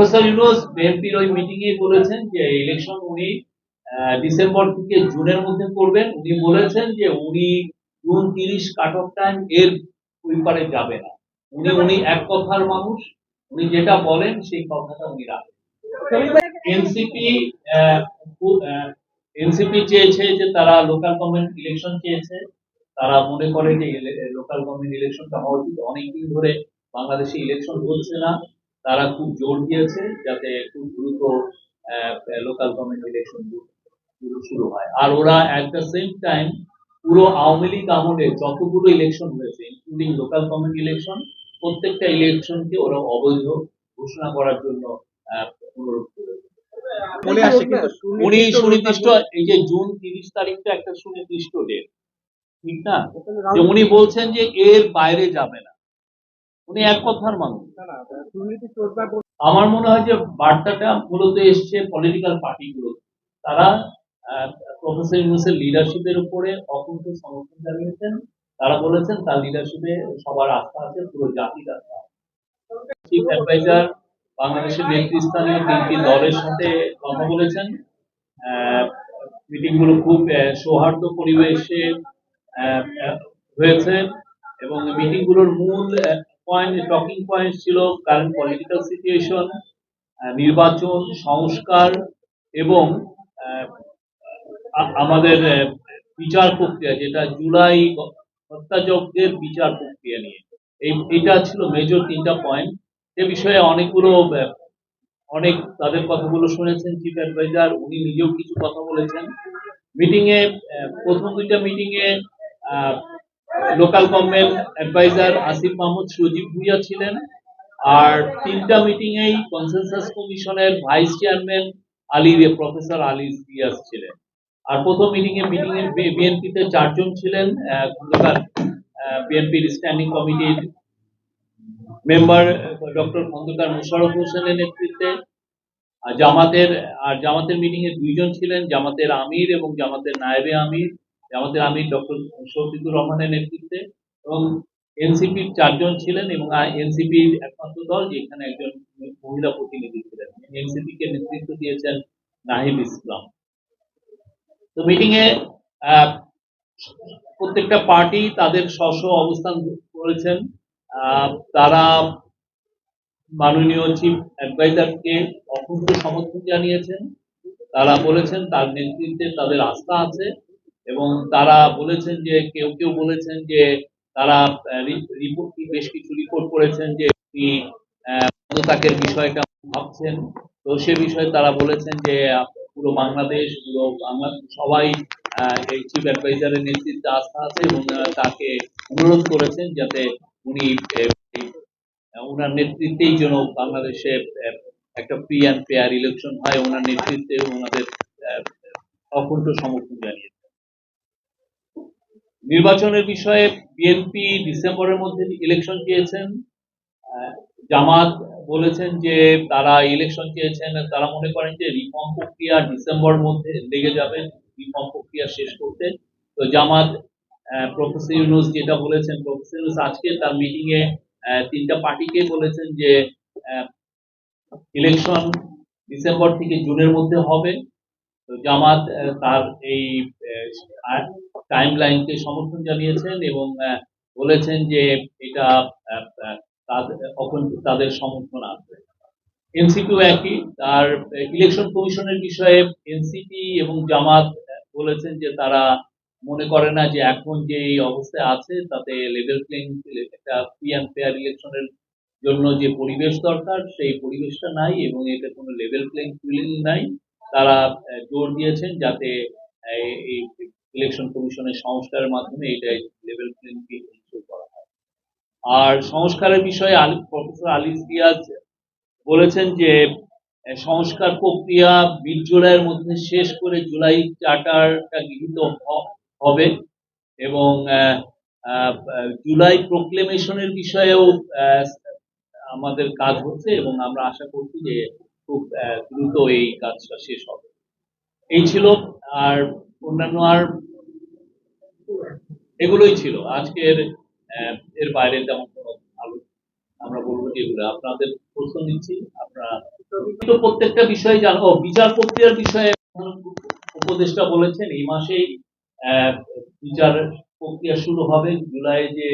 Professor Yunus বিএনপির ওই এ বলেছেন যে ইলেকশন উনি ডিসেম্বর থেকে জুনের মধ্যে করবেন। উনি বলেছেন যে উনি জুন তিরিশ কাট অফ টাইম এর ওই পারে যাবে না। উনি উনি এক কথার মানুষ। উনি যেটা বলেন সেই কথাটা উনি রাখেন। এনসিপি এনসিপি চেয়েছে যে তারা লোকাল গভর্নমেন্ট ইলেকশন চেয়েছে। তারা মনে করে যে লোকাল গভর্নমেন্ট ইলেকশনটা হওয়া উচিত। অনেকদিন ধরে বাংলাদেশে ইলেকশন হচ্ছে না। তারা খুব জোর দিয়েছে যাতে খুব দ্রুত লোকাল গভর্নমেন্ট ইলেকশন শুরু হয়। আর ওরা অ্যাট দ্য সেম টাইম পুরো আওয়ামী লীগ আমলে যতগুলো ইলেকশন হয়েছে ইনক্লুডিং লোকাল গভর্নমেন্ট ইলেকশন প্রত্যেকটা ইলেকশনকে ওরা অবৈধ ঘোষণা করার জন্য অনুরোধ করেছে। উনি সুনির্দিষ্ট এই যে জুন তিরিশ তারিখটা একটা সুনির্দিষ্ট ডেট ঠিক না? যে উনি বলছেন যে এর বাইরে যাবে না। উনি এক কথার মানুষ। আমার মনে হয় যে বার্তাটা মূলত এসছে পলিটিক্যাল পার্টিগুলো তারা প্রফেসর ইউনুসের লিডারশিপের উপরে অকুণ্ঠ সমর্থন জানিয়েছেন। তারা বলেছেন তার লিডারশিপে সবার আস্থা আছে পুরো জাতির আস্থা চিফ অ্যাডভাইজার বাংলাদেশের নেতৃস্থানীয় তিনটি দলের সাথে কথা বলেছেন। মিটিংগুলো খুব সৌহার্দ্য পরিবেশে হয়েছে। এবং মিটিংগুলোর মূল পয়েন্ট টকিং পয়েন্ট ছিল কারেন্ট পলিটিক্যাল সিচুয়েশন নির্বাচন, সংস্কার এবং আমাদের বিচার প্রক্রিয়া, যেটা জুলাই হত্যাযজ্ঞের বিচার প্রক্রিয়া নিয়ে। এই, এটা ছিল মেজর তিনটা পয়েন্ট সে বিষয়ে অনেকগুলো অনেক তাদের কথাগুলো শুনেছেন চিফ অ্যাডভাইজার উনি নিজেও কিছু কথা বলেছেন। মিটিংয়ে প্রথম দুইটা মিটিংয়ে local government advisor Asif Mahmud Sajib Bhuiyan ছিলেন। আর তিনটা মিটিং এই কনসেনসাস কমিশনের vice chairman Ali professor Ali Riaz ছিলেন। আর প্রথম মিটিং এ মিটিং এ বিএনপিতে চারজন ছিলেন খন্দকার বিএনপির স্ট্যান্ডিং কমিটির মেম্বার ডক্টর খন্দকার মোশাররফ হোসেনের নেতৃত্বে। আর জামাতের আর জামাতের মিটিং এ দুইজন ছিলেন, জামাতের আমির এবং জামাতের নায়েবে আমির। জামাতের আমি ডক্টর শফিকুর রহমানের নেতৃত্বে এবং এনসিপির চারজন ছিলেন এবং এনসিপির একমাত্র দল যেখানে একজন মহিলা প্রতিনিধি ছিলেন। এনসিপি কে নেতৃত্ব দিয়েছেন নাহিদ ইসলাম। তো মিটিং এ প্রত্যেকটা পার্টি তাদের স্ব অবস্থান করেছেন। তারা মাননীয় চিফ অ্যাডভাইজারকে অকুণ্ঠ সমর্থন জানিয়েছেন। তারা বলেছেন তার নেতৃত্বে তাদের আস্থা আছে। এবং তারা বলেছেন যে, কেউ কেউ বলেছেন যে, তারা রিপোর্ট বেশ কিছু রিপোর্ট করেছেন যে, তিনি পদত্যাগের বিষয়টা ভাবছেন। তো সে বিষয়ে তারা বলেছেন যে পুরো বাংলাদেশ, পুরো সবাই এই চিফ অ্যাডভাইজারের নেতৃত্বে আস্থা আছে এবং তাকে অনুরোধ করেছেন যাতে উনি ওনার নেতৃত্বেই যেন বাংলাদেশে একটা ফ্রি অ্যান্ড ফেয়ার ইলেকশন হয়। ওনার নেতৃত্বে ওনাদের অকুণ্ঠ সমর্থন জানিয়েছে নির্বাচনের বিষয়ে বিএনপি ডিসেম্বরের মধ্যে ইলেকশন চেয়েছেন। জামাত বলেছেন যে তারা ইলেকশন চেয়েছেন তারা মনে করেন যে রিফর্ম প্রক্রিয়া ডিসেম্বর মধ্যে লেগে যাবে রিফর্ম প্রক্রিয়া শেষ করতে। তো জামাত প্রফেসর ইউনুস যেটা বলেছেন প্রফেসর ইউনুস আজকে তার মিটিং এ তিনটা পার্টিকে বলেছেন যে ইলেকশন ডিসেম্বর থেকে জুনের মধ্যে হবে। জামাত তার এই টাইম লাইনকে সমর্থন জানিয়েছেন এবং বলেছেন যে এটা তাদের সমর্থন আসবে এনসিপিও একই, তার ইলেকশন কমিশনের বিষয়ে এনসিপি এবং জামাত বলেছেন যে তারা মনে করে না যে এখন যে এই অবস্থায় আছে, তাতে লেভেল প্লেইং একটা ফ্রি অ্যান্ড ফেয়ার ইলেকশনের জন্য যে পরিবেশ দরকার, সেই পরিবেশটা নাই এবং এটা কোনো লেভেল প্লেইং ফিলিং নাই। তারা জোর দিয়েছেন যাতে এই ইলেকশন কমিশনের সংস্কারের মাধ্যমে এটা লেভেল প্লেইং করা হয়। আর সংস্কারের বিষয়ে আলী, প্রফেসর আলী রিয়াজ বলেছেন যে সংস্কার প্রক্রিয়া মিড জুলাইয়ের মধ্যে শেষ করে জুলাই চার্টারটা গৃহীত হবে এবং জুলাই প্রোক্লেমেশনের বিষয়েও আমাদের কাজ হচ্ছে এবং আমরা আশা করছি যে খুব দ্রুত এই কাজটা শেষ হবে। এই ছিল, আর অন্যান্য আর এগুলোই ছিল। আজকের এর বাইরে তেমন কোনো আমরা বলব এগুলো। আপনাদের প্রশ্ন নিচ্ছি আপনারা প্রত্যেকটা বিষয়ে জানো বিচার প্রক্রিয়ার বিষয়ে উপদেষ্টা বলেছেন, এই মাসেই বিচার প্রক্রিয়া শুরু হবে। জুলাই যে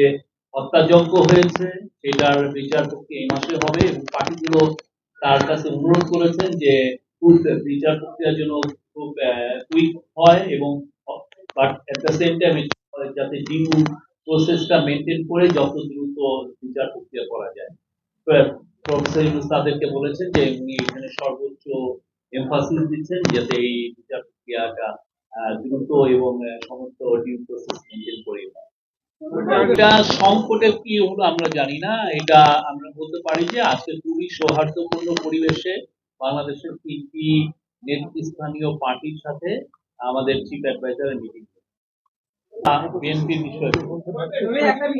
হত্যাযজ্ঞ হয়েছে, সেটার বিচার প্রক্রিয়া এই মাসে হবে এবং পার্টিগুলো তার কাছে অনুরোধ করেছেন যে বিচার প্রক্রিয়া যেন খুব কুইক হয় এবং but at the same time যাতে ডিউ প্রসেসটা মেনটেন করে যত দ্রুত বিচার প্রক্রিয়া করা যায় প্রফেসর তাদেরকে বলেছেন যে উনি এখানে সর্বোচ্চ এমফাসিস দিচ্ছেন যাতে এই বিচার প্রক্রিয়াটা দ্রুত এবং সমস্ত ডিউ প্রসেস মেনটেন করে। এটা সংকটের কি হলো আমরা জানি না। এটা আমরা বলতে পারি যে আজকে খুবই সৌহার্দ্যপূর্ণ পরিবেশে বাংলাদেশের তিনটি নেতৃস্থানীয় পার্টির সাথে আমাদের চিফ অ্যাডভাইজারের মিটিং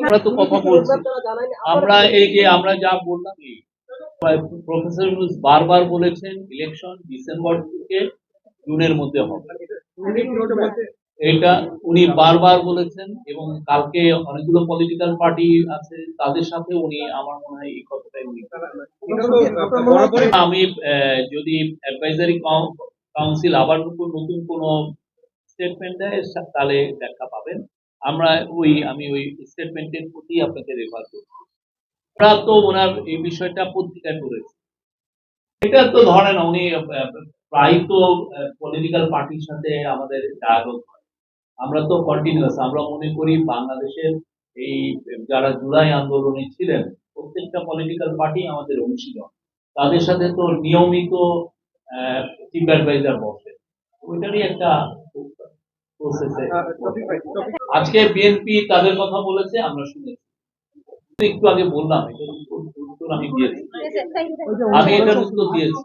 আমরা তো কথা বলছি। আমরা এই যে আমরা যা বললাম প্রফেসর বারবার বলেছেন ইলেকশন ডিসেম্বর থেকে জুনের মধ্যে হবে। এটা উনি বারবার বলেছেন এবং কালকে অনেকগুলো পলিটিক্যাল পার্টি আছে তাদের সাথে উনি আমার মনে হয় এই কথাটাই উনি আমি যদি অ্যাডভাইজারি কাউন্সিল আবার নতুন কোনো স্টেটমেন্ট দেয় তাহলে ব্যাখ্যা পাবেন। আমরা ওই, আমি ওই স্টেটমেন্টের প্রতি আপনাকে রেফার করছি। আমরা তো ওনার এই বিষয়টা পত্রিকায় করেছি। এটা তো ধরেন উনি প্রায় তো পলিটিক্যাল পার্টির সাথে আমাদের ডায়ালগ হয়। আমরা তো কন্টিনিউয়াস আমরা মনে করি বাংলাদেশের এই যারা জুলাই আন্দোলনে ছিলেন প্রত্যেকটা পলিটিক্যাল পার্টি আমাদের অংশীদার। তাদের সাথে তো নিয়মিত চিফ অ্যাডভাইজার বসে। ওইটারই একটা প্রসেসে আজকে বিএনপি তাদের কথা বলেছে আমরা শুনেছি। একটু আগে বললাম আমি দিয়েছি। আমি এটার উত্তর দিয়েছি।